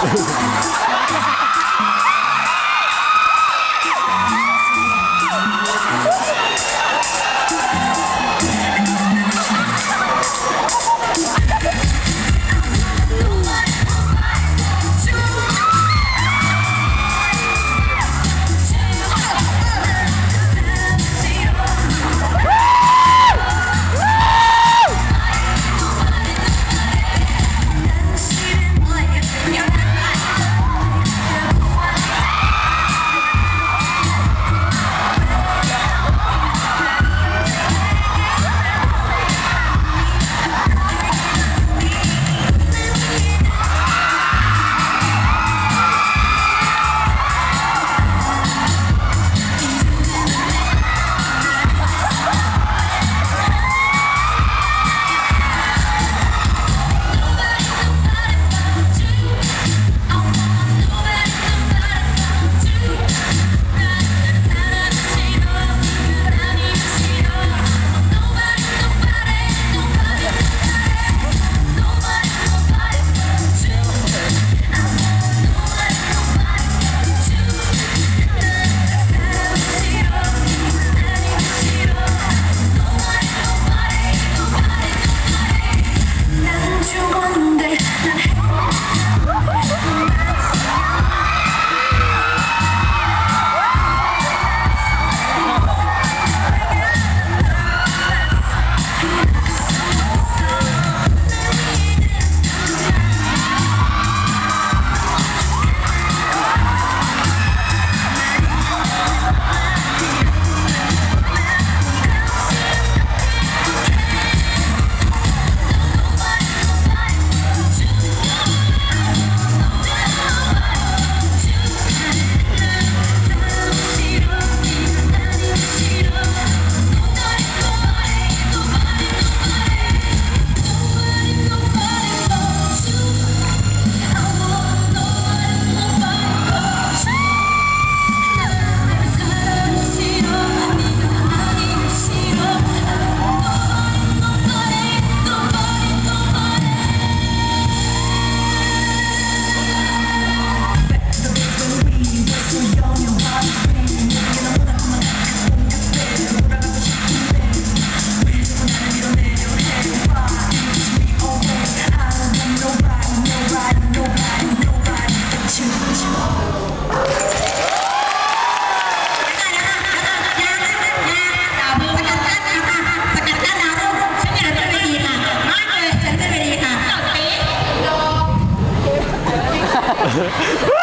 Yeah. Yeah.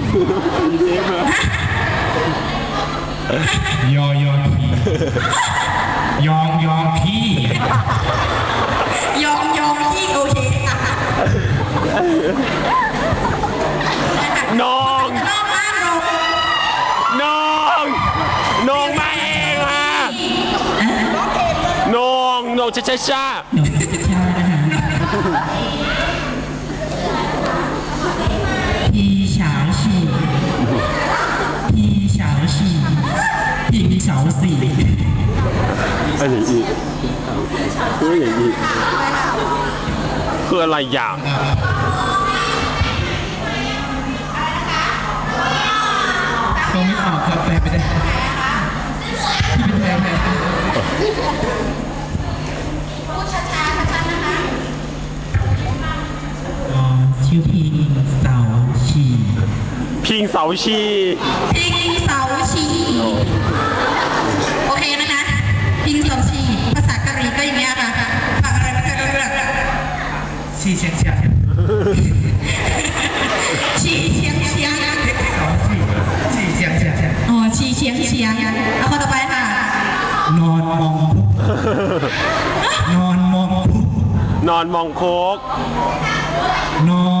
ยอยอทียองยองที่ ยอมยอมที่โอเคค่ะ น้อง นอกบ้านเรา น้องน้องมาเองฮะน้องน้องช้าช้าช้า 一小时，一小时。 อันนี้อีกคืออย่างอีกคืออะไรอย่าง 都 าชีพิงเสาชีโอเคนะคะพิงเสาชีภาษากะเหรี่ยงก็อย่างเงี้ยค่ะฟังอะไรไม่ค่อยรู้เรื่องชีเชียงเชียงชีเชียงเชียงเสาชีชีเชียงเชียงอ๋อชีเชียงเชียงเอาคนต่อไปค่ะ นอนมองพุกนอนมองพุกนอนมองโคกนอน